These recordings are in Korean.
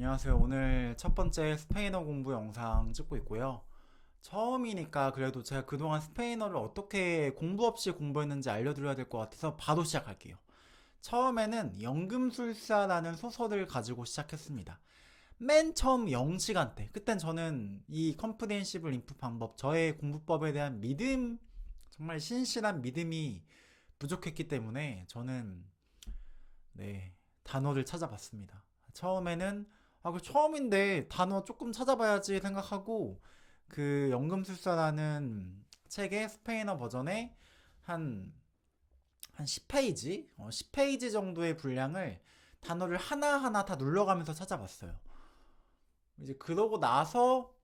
안녕하세요. 오늘 첫 번째 스페인어 공부 영상 찍고 있고요. 처음이니까 그래도 제가 그동안 스페인어를 어떻게 공부 없이 공부했는지 알려드려야 될 것 같아서 바로 시작할게요. 처음에는 연금술사라는 소설을 가지고 시작했습니다. 맨 처음 0시간 때, 그땐 저는 이 컴프레hen시블 인프 방법, 저의 공부법에 대한 믿음, 정말 신실한 믿음이 부족했기 때문에 저는 네, 단어를 찾아봤습니다. 처음에는 아, 그 처음인데 단어 조금 찾아봐야지 생각하고 그 연금술사라는 책의 스페인어 버전에 한, 한 10페이지? 어, 10페이지 정도의 분량을 단어를 하나하나 다 눌러가면서 찾아봤어요. 이제 그러고 나서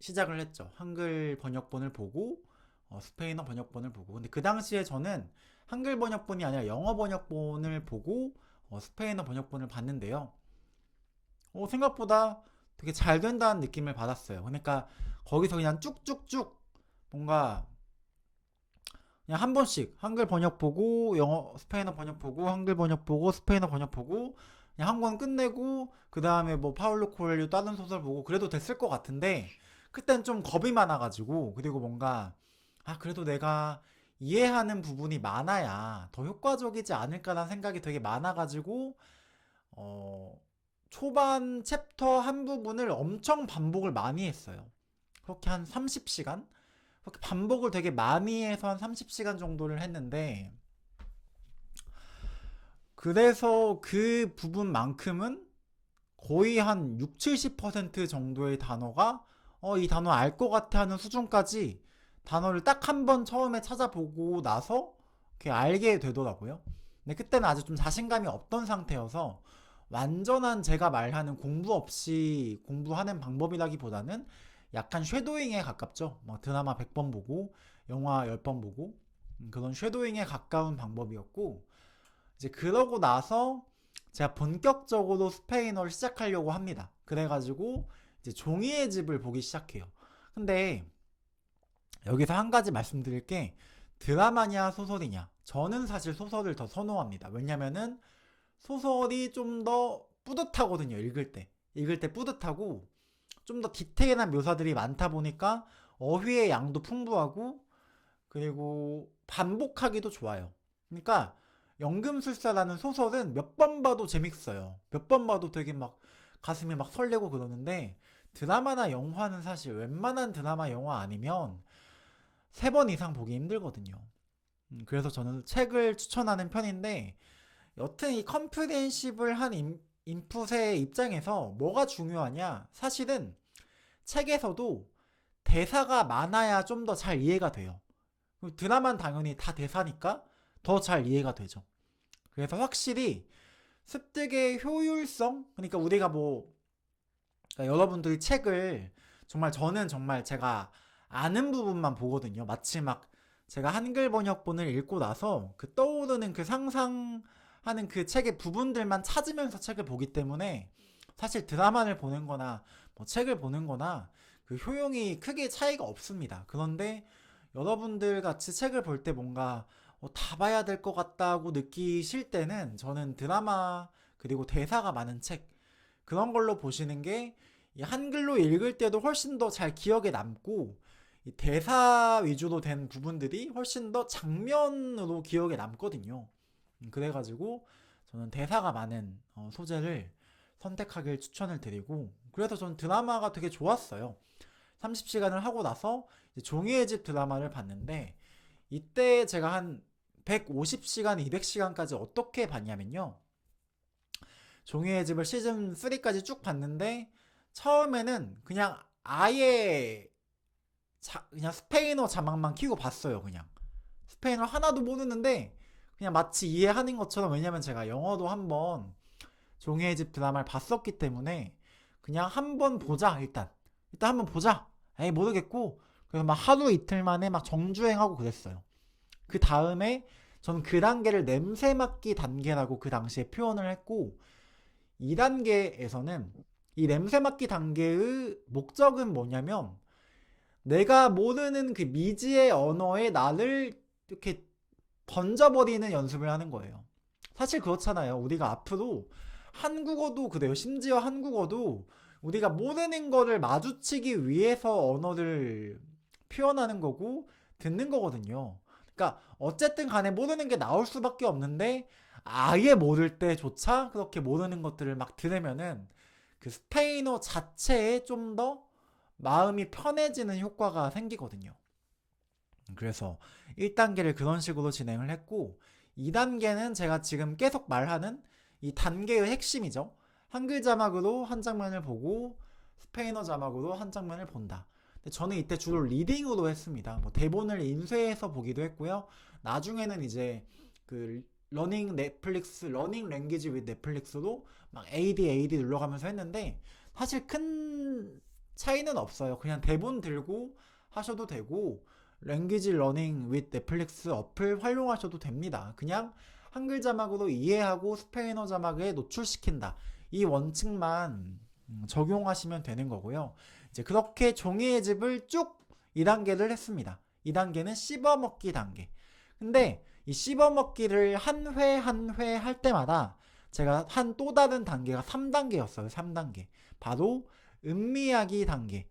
시작을 했죠. 한글 번역본을 보고 어, 스페인어 번역본을 보고. 근데 그 당시에 저는 한글 번역본이 아니라 영어 번역본을 보고 어, 스페인어 번역본을 봤는데요. 어, 생각보다 되게 잘 된다는 느낌을 받았어요. 그러니까 거기서 그냥 쭉쭉쭉 뭔가 그냥 한 번씩 한글 번역 보고 영어 스페인어 번역 보고 한글 번역 보고 스페인어 번역 보고 그냥 한 권 끝내고 그 다음에 뭐 파울로 코엘류 다른 소설 보고 그래도 됐을 것 같은데 그땐 좀 겁이 많아가지고 그리고 뭔가 아 그래도 내가 이해하는 부분이 많아야 더 효과적이지 않을까라는 생각이 되게 많아가지고 어 초반 챕터 한 부분을 엄청 반복을 많이 했어요. 그렇게 한 30시간? 그렇게 반복을 되게 많이 해서 한 30시간 정도를 했는데, 그래서 그 부분만큼은 거의 한 6, 70% 정도의 단어가, 어, 이 단어 알 것 같아 하는 수준까지 단어를 딱 한 번 처음에 찾아보고 나서 이렇게 알게 되더라고요. 근데 그때는 아직 좀 자신감이 없던 상태여서, 완전한 제가 말하는 공부 없이 공부하는 방법이라기보다는 약간 쉐도잉에 가깝죠. 막 드라마 100번 보고 영화 10번 보고 음, 그런 쉐도잉에 가까운 방법이었고 이제 그러고 나서 제가 본격적으로 스페인어를 시작하려고 합니다. 그래가지고 이제 종이의 집을 보기 시작해요. 근데 여기서 한 가지 말씀드릴 게 드라마냐 소설이냐 저는 사실 소설을 더 선호합니다. 왜냐면은 소설이 좀 더 뿌듯하거든요. 읽을 때. 읽을 때 뿌듯하고 좀 더 디테일한 묘사들이 많다 보니까 어휘의 양도 풍부하고 그리고 반복하기도 좋아요. 그러니까 연금술사라는 소설은 몇 번 봐도 재밌어요. 몇 번 봐도 되게 막 가슴이 막 설레고 그러는데 드라마나 영화는 사실 웬만한 드라마 영화 아니면 세 번 이상 보기 힘들거든요. 음, 그래서 저는 책을 추천하는 편인데 여튼 이 컴프레hen시블 한 인, 인풋의 입장에서 뭐가 중요하냐? 사실은 책에서도 대사가 많아야 좀 더 잘 이해가 돼요. 드라마는 당연히 다 대사니까 더 잘 이해가 되죠. 그래서 확실히 습득의 효율성? 그러니까 우리가 뭐, 그러니까 여러분들이 책을 정말 저는 정말 제가 아는 부분만 보거든요. 마치 막 제가 한글 번역본을 읽고 나서 그 떠오르는 그 상상, 하는 그 책의 부분들만 찾으면서 책을 보기 때문에 사실 드라마를 보는 거나 뭐 책을 보는 거나 그 효용이 크게 차이가 없습니다. 그런데 여러분들 같이 책을 볼 때 뭔가 어, 다 봐야 될 것 같다고 느끼실 때는 저는 드라마 그리고 대사가 많은 책 그런 걸로 보시는 게 한글로 읽을 때도 훨씬 더 잘 기억에 남고 대사 위주로 된 부분들이 훨씬 더 장면으로 기억에 남거든요. 음, 그래가지고 저는 대사가 많은 어, 소재를 선택하길 추천을 드리고 그래서 저는 드라마가 되게 좋았어요. 30시간을 하고 나서 종이의 집 드라마를 봤는데 이때 제가 한 150시간, 200시간까지 어떻게 봤냐면요. 종이의 집을 시즌 3까지 쭉 봤는데 처음에는 그냥 아예 자, 그냥 스페인어 자막만 키고 봤어요, 그냥. 스페인어 하나도 모르는데 그냥 마치 이해하는 것처럼 왜냐면 제가 영어도 한번 종이의 집 드라마를 봤었기 때문에 그냥 한번 보자 일단. 일단 한번 보자. 에이 모르겠고. 그래서 막 하루 이틀 만에 막 정주행하고 그랬어요. 그 다음에 저는 그 단계를 냄새 맡기 단계라고 그 당시에 표현을 했고 이 단계에서는 이 냄새 맡기 단계의 목적은 뭐냐면 내가 모르는 그 미지의 언어에 나를 이렇게 던져버리는 연습을 하는 거예요. 사실 그렇잖아요. 우리가 앞으로 한국어도 그래요. 심지어 한국어도 우리가 모르는 거를 마주치기 위해서 언어를 표현하는 거고 듣는 거거든요. 그러니까 어쨌든 간에 모르는 게 나올 수밖에 없는데 아예 모를 때조차 그렇게 모르는 것들을 막 들으면은 그 스페인어 자체에 좀 더 마음이 편해지는 효과가 생기거든요. 그래서 1단계를 그런 식으로 진행을 했고 2단계는 제가 지금 계속 말하는 이 단계의 핵심이죠. 한글 자막으로 한 장면을 보고 스페인어 자막으로 한 장면을 본다. 근데 저는 이때 주로 리딩으로 했습니다. 뭐 대본을 인쇄해서 보기도 했고요. 나중에는 이제 그 러닝 넷플릭스, 러닝 랭귀지 위 넷플릭스로 막 AD AD 눌러가면서 했는데 사실 큰 차이는 없어요. 그냥 대본 들고 하셔도 되고 랭귀지 러닝 위 넷플릭스 어플 활용하셔도 됩니다. 그냥 한글 자막으로 이해하고 스페인어 자막에 노출시킨다. 이 원칙만 음, 적용하시면 되는 거고요. 이제 그렇게 종이의 집을 쭉 2단계를 했습니다. 2단계는 씹어먹기 단계. 근데 이 씹어먹기를 한 회 한 회 할 때마다 제가 한 또 다른 단계가 3단계였어요. 3단계. 바로 음미하기 단계.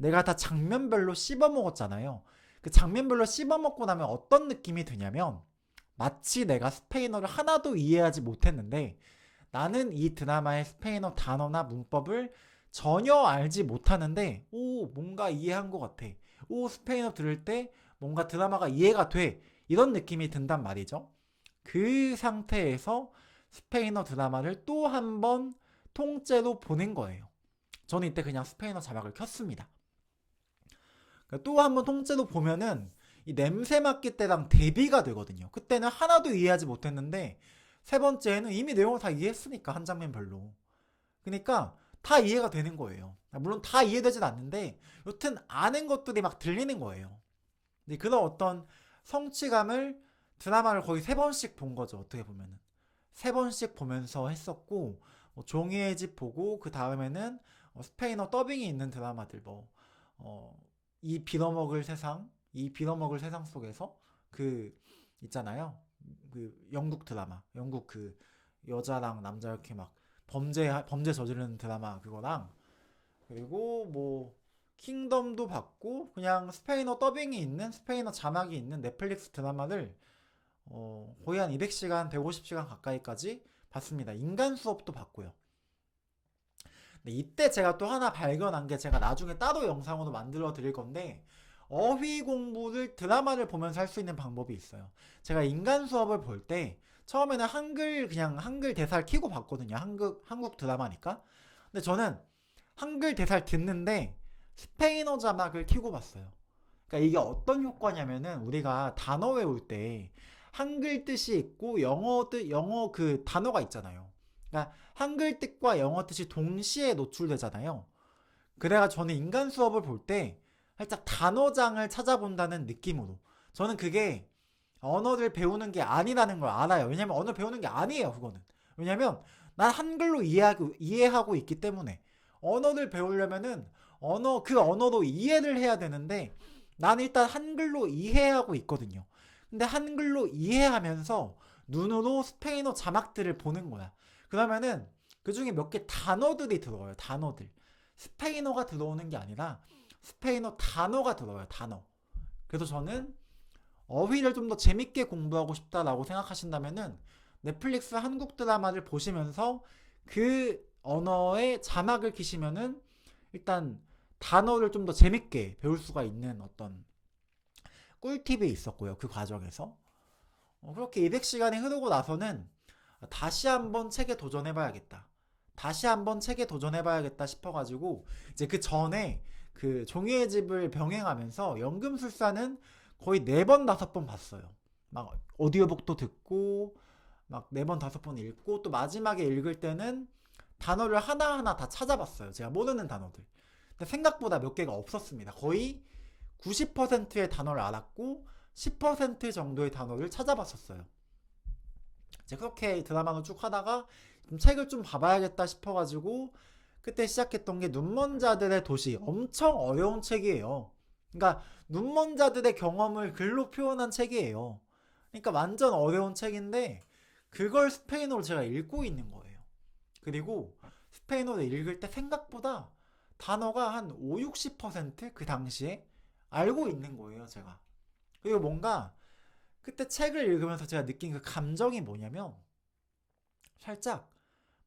내가 다 장면별로 씹어먹었잖아요. 그 장면별로 씹어먹고 나면 어떤 느낌이 드냐면 마치 내가 스페인어를 하나도 이해하지 못했는데 나는 이 드라마의 스페인어 단어나 문법을 전혀 알지 못하는데 오 뭔가 이해한 것 같아. 오 스페인어 들을 때 뭔가 드라마가 이해가 돼. 이런 느낌이 든단 말이죠. 그 상태에서 스페인어 드라마를 또 한 번 통째로 보는 거예요. 저는 이때 그냥 스페인어 자막을 켰습니다. 또 한 번 통째로 보면은 이 냄새 맡기 때랑 대비가 되거든요. 그때는 하나도 이해하지 못했는데 세 번째는 이미 내용을 다 이해했으니까 한 장면별로. 그러니까 다 이해가 되는 거예요. 물론 다 이해되진 않는데 여튼 아는 것들이 막 들리는 거예요. 근데 그런 어떤 성취감을 드라마를 거의 세 번씩 본 거죠. 어떻게 보면은 세 번씩 보면서 했었고 뭐 종이의 집 보고 그 다음에는 어, 스페인어 더빙이 있는 드라마들 뭐 어, 이 빌어먹을 세상, 이 빌어먹을 세상 속에서 그 있잖아요. 그 영국 드라마, 영국 그 여자랑 남자 이렇게 막 범죄 범죄 저지르는 드라마 그거랑 그리고 뭐 킹덤도 봤고 그냥 스페인어 더빙이 있는 스페인어 자막이 있는 넷플릭스 드라마를 어, 거의 한 200시간, 150시간 가까이까지 봤습니다. 인간 수업도 봤고요. 근데 이때 제가 또 하나 발견한 게 제가 나중에 따로 영상으로 만들어 드릴 건데 어휘 공부를 드라마를 보면서 할 수 있는 방법이 있어요. 제가 인간 수업을 볼 때 처음에는 한글 그냥 한글 대사를 키고 봤거든요. 한국 한국 드라마니까. 근데 저는 한글 대사를 듣는데 스페인어 자막을 키고 봤어요. 그러니까 이게 어떤 효과냐면은 우리가 단어 외울 때 한글 뜻이 있고 영어 뜻 영어 그 단어가 있잖아요. 그러니까 한글 뜻과 영어 뜻이 동시에 노출되잖아요. 그래가 저는 인간 수업을 볼 때 살짝 단어장을 찾아본다는 느낌으로 저는 그게 언어를 배우는 게 아니라는 걸 알아요. 왜냐면 언어 배우는 게 아니에요, 그거는. 왜냐면 난 한글로 이해하고, 이해하고 있기 때문에 언어를 배우려면은 언어, 그 언어로 이해를 해야 되는데 난 일단 한글로 이해하고 있거든요. 근데 한글로 이해하면서 눈으로 스페인어 자막들을 보는 거야. 그러면은 그 중에 몇 개 단어들이 들어와요. 단어들. 스페인어가 들어오는 게 아니라 스페인어 단어가 들어와요. 단어. 그래서 저는 어휘를 좀 더 재밌게 공부하고 싶다라고 생각하신다면은 넷플릭스 한국 드라마를 보시면서 그 언어의 자막을 키시면은 일단 단어를 좀 더 재밌게 배울 수가 있는 어떤 꿀팁이 있었고요. 그 과정에서. 어, 그렇게 200시간이 흐르고 나서는 다시 한번 책에 도전해봐야겠다. 다시 한번 책에 도전해봐야겠다 싶어가지고 이제 그 전에 그 종이의 집을 병행하면서 연금술사는 거의 네 번 다섯 번 봤어요. 막 오디오북도 듣고 막 네 번 다섯 번 읽고 또 마지막에 읽을 때는 단어를 하나하나 다 찾아봤어요. 제가 모르는 단어들. 근데 생각보다 몇 개가 없었습니다. 거의 90%의 단어를 알았고 10% 정도의 단어를 찾아봤었어요. 이제 그렇게 드라마를 쭉 하다가 좀 책을 좀 봐봐야겠다 싶어가지고 그때 시작했던 게 눈먼 자들의 도시 엄청 어려운 책이에요. 그러니까 눈먼 자들의 경험을 글로 표현한 책이에요. 그러니까 완전 어려운 책인데 그걸 스페인어로 제가 읽고 있는 거예요. 그리고 스페인어를 읽을 때 생각보다 단어가 한 5, 60%그 당시에 알고 있는 거예요, 제가. 그리고 뭔가 그때 책을 읽으면서 제가 느낀 그 감정이 뭐냐면 살짝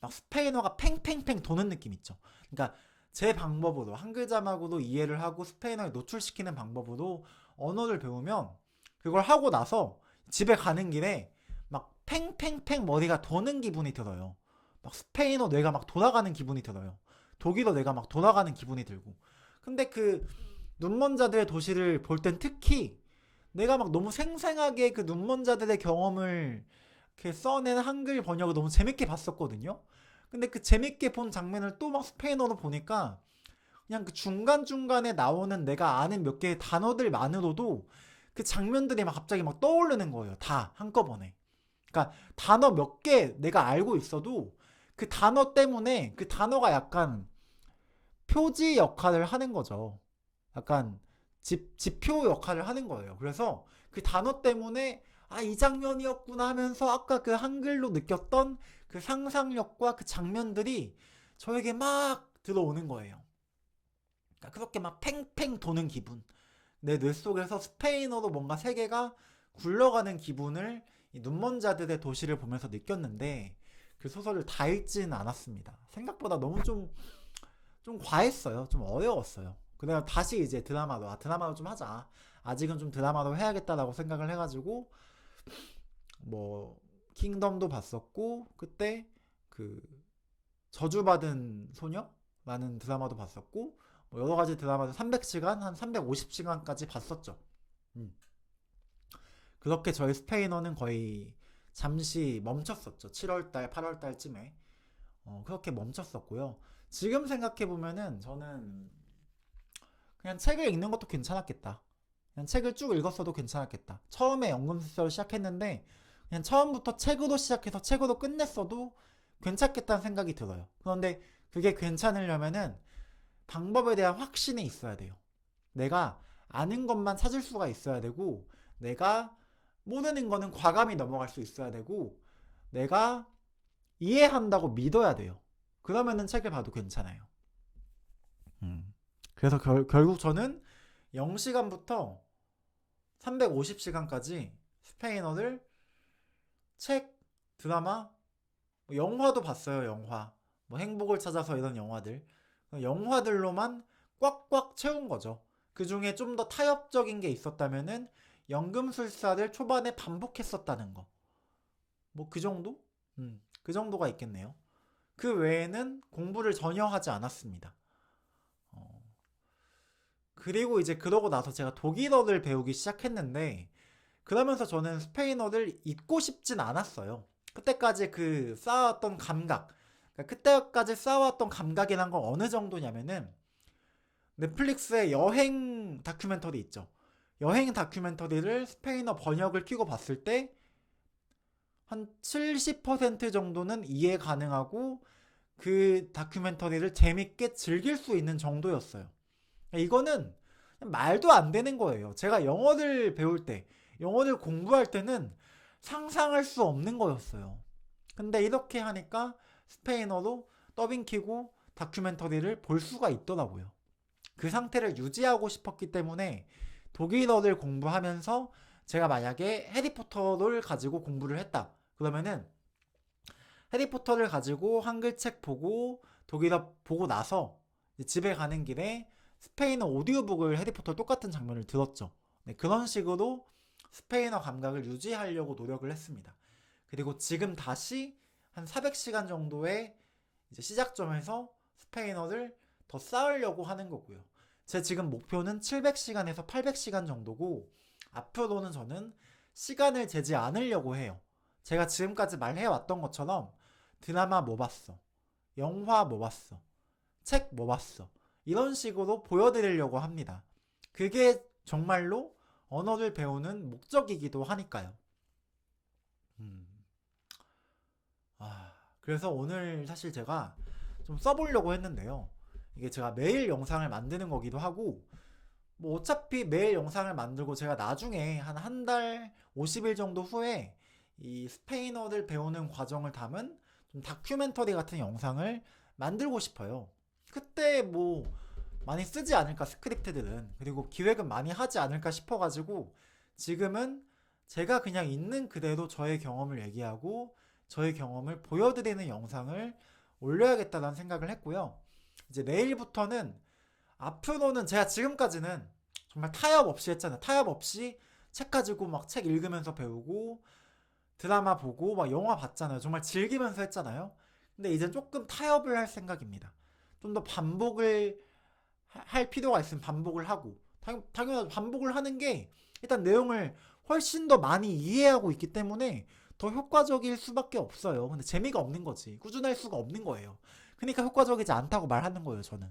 막 스페인어가 팽팽팽 도는 느낌 있죠. 그러니까 제 방법으로 한 글 자막으로 이해를 하고 스페인어에 노출시키는 방법으로 언어를 배우면 그걸 하고 나서 집에 가는 길에 막 팽팽팽 머리가 도는 기분이 들어요. 막 스페인어 뇌가 막 돌아가는 기분이 들어요. 독일어 뇌가 막 돌아가는 기분이 들고. 근데 그 눈먼 자들의 도시를 볼 땐 특히 내가 막 너무 생생하게 그 눈먼자들의 경험을 이렇게 써낸 한글 번역을 너무 재밌게 봤었거든요. 근데 그 재밌게 본 장면을 또 막 스페인어로 보니까 그냥 그 중간중간에 나오는 내가 아는 몇 개의 단어들만으로도 그 장면들이 막 갑자기 막 떠오르는 거예요. 다 한꺼번에. 그러니까 단어 몇 개 내가 알고 있어도 그 단어 때문에 그 단어가 약간 표지 역할을 하는 거죠. 약간 지, 지표 역할을 하는 거예요. 그래서 그 단어 때문에 아, 이 장면이었구나 하면서 아까 그 한글로 느꼈던 그 상상력과 그 장면들이 저에게 막 들어오는 거예요. 그러니까 그렇게 막 팽팽 도는 기분. 내 뇌 속에서 스페인어로 뭔가 세계가 굴러가는 기분을 이 눈먼 자들의 도시를 보면서 느꼈는데 그 소설을 다 읽지는 않았습니다. 생각보다 너무 좀, 좀 과했어요. 좀 어려웠어요. 그래서 다시 이제 드라마로, 아, 드라마로 좀 하자. 아직은 좀 드라마로 해야겠다라고 생각을 해가지고, 뭐, 킹덤도 봤었고, 그때 그, 저주받은 소녀라는 드라마도 봤었고, 뭐 여러 가지 드라마도 300시간, 한 350시간까지 봤었죠. 음. 그렇게 저희 스페인어는 거의 잠시 멈췄었죠. 7월달, 8월달쯤에. 어, 그렇게 멈췄었고요. 지금 생각해 보면은 저는 그냥 책을 읽는 것도 괜찮았겠다. 그냥 책을 쭉 읽었어도 괜찮았겠다. 처음에 연금술사로 시작했는데 그냥 처음부터 책으로 시작해서 책으로 끝냈어도 괜찮겠다는 생각이 들어요. 그런데 그게 괜찮으려면은 방법에 대한 확신이 있어야 돼요. 내가 아는 것만 찾을 수가 있어야 되고 내가 모르는 거는 과감히 넘어갈 수 있어야 되고 내가 이해한다고 믿어야 돼요. 그러면은 책을 봐도 괜찮아요. 음. 그래서 결, 결국 저는 0시간부터 350시간까지 스페인어를 책, 드라마, 뭐 영화도 봤어요, 영화. 뭐 행복을 찾아서 이런 영화들. 영화들로만 꽉꽉 채운 거죠. 그 중에 좀 더 타협적인 게 있었다면은 연금술사를 초반에 반복했었다는 거. 뭐 그 정도? 음, 그 정도가 있겠네요. 그 외에는 공부를 전혀 하지 않았습니다. 어, 그리고 이제 그러고 나서 제가 독일어를 배우기 시작했는데 그러면서 저는 스페인어를 잊고 싶진 않았어요. 그때까지 그 쌓아왔던 감각, 그러니까 그때까지 쌓아왔던 감각이란 건 어느 정도냐면은 넷플릭스의 여행 다큐멘터리 있죠. 여행 다큐멘터리를 스페인어 번역을 끼고 봤을 때 한 70% 정도는 이해 가능하고 그 다큐멘터리를 재밌게 즐길 수 있는 정도였어요. 이거는 말도 안 되는 거예요. 제가 영어를 배울 때, 영어를 공부할 때는 상상할 수 없는 거였어요. 근데 이렇게 하니까 스페인어로 더빙 키고 다큐멘터리를 볼 수가 있더라고요. 그 상태를 유지하고 싶었기 때문에 독일어를 공부하면서 제가 만약에 해리포터를 가지고 공부를 했다. 그러면은 해리포터를 가지고 한글 책 보고 독일어 보고 나서 집에 가는 길에 스페인어 오디오북을 해리포터 똑같은 장면을 들었죠. 네, 그런 식으로 스페인어 감각을 유지하려고 노력을 했습니다. 그리고 지금 다시 한 400시간 정도의 시작점에서 스페인어를 더 쌓으려고 하는 거고요. 제 지금 목표는 700시간에서 800시간 정도고 앞으로는 저는 시간을 재지 않으려고 해요. 제가 지금까지 말해왔던 것처럼 드라마 뭐 봤어? 영화 뭐 봤어? 책 뭐 봤어? 이런 식으로 보여드리려고 합니다. 그게 정말로 언어를 배우는 목적이기도 하니까요. 음. 아, 그래서 오늘 사실 제가 좀 써보려고 했는데요. 이게 제가 매일 영상을 만드는 거기도 하고 뭐 어차피 매일 영상을 만들고 제가 나중에 한 한 달 50일 정도 후에 이 스페인어를 배우는 과정을 담은 좀 다큐멘터리 같은 영상을 만들고 싶어요. 그때 뭐 많이 쓰지 않을까 스크립트들은 그리고 기획은 많이 하지 않을까 싶어가지고 지금은 제가 그냥 있는 그대로 저의 경험을 얘기하고 저의 경험을 보여드리는 영상을 올려야겠다는 생각을 했고요. 이제 내일부터는 앞으로는 제가 지금까지는 정말 타협 없이 했잖아요. 타협 없이 책 가지고 막 책 읽으면서 배우고 드라마 보고 막 영화 봤잖아요. 정말 즐기면서 했잖아요. 근데 이제 조금 타협을 할 생각입니다. 좀 더 반복을 하- 할 필요가 있으면 반복을 하고 당, 당연히 반복을 하는 게 일단 내용을 훨씬 더 많이 이해하고 있기 때문에 더 효과적일 수밖에 없어요. 근데 재미가 없는 거지. 꾸준할 수가 없는 거예요. 그러니까 효과적이지 않다고 말하는 거예요, 저는.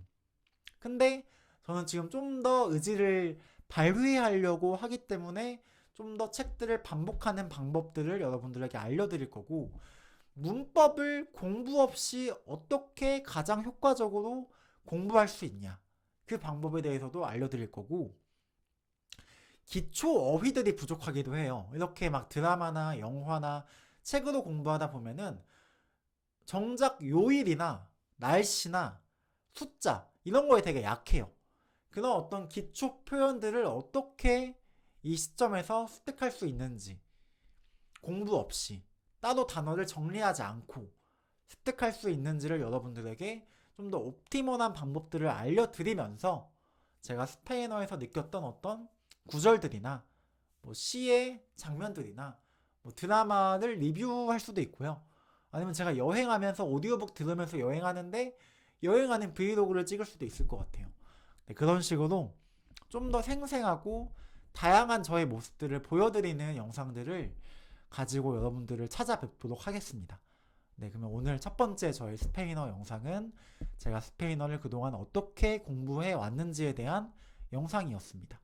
근데 저는 지금 좀 더 의지를 발휘하려고 하기 때문에 좀 더 책들을 반복하는 방법들을 여러분들에게 알려드릴 거고, 문법을 공부 없이 어떻게 가장 효과적으로 공부할 수 있냐. 그 방법에 대해서도 알려드릴 거고, 기초 어휘들이 부족하기도 해요. 이렇게 막 드라마나 영화나 책으로 공부하다 보면은 정작 요일이나 날씨나 숫자 이런 거에 되게 약해요. 그런 어떤 기초 표현들을 어떻게 이 시점에서 습득할 수 있는지 공부 없이 따로 단어를 정리하지 않고 습득할 수 있는지를 여러분들에게 좀 더 옵티멀한 방법들을 알려드리면서 제가 스페인어에서 느꼈던 어떤 구절들이나 뭐 시의 장면들이나 뭐 드라마를 리뷰할 수도 있고요. 아니면 제가 여행하면서 오디오북 들으면서 여행하는데 여행하는 브이로그를 찍을 수도 있을 것 같아요. 네, 그런 식으로 좀 더 생생하고 다양한 저의 모습들을 보여드리는 영상들을 가지고 여러분들을 찾아뵙도록 하겠습니다. 네, 그러면 오늘 첫 번째 저의 스페인어 영상은 제가 스페인어를 그동안 어떻게 공부해 왔는지에 대한 영상이었습니다.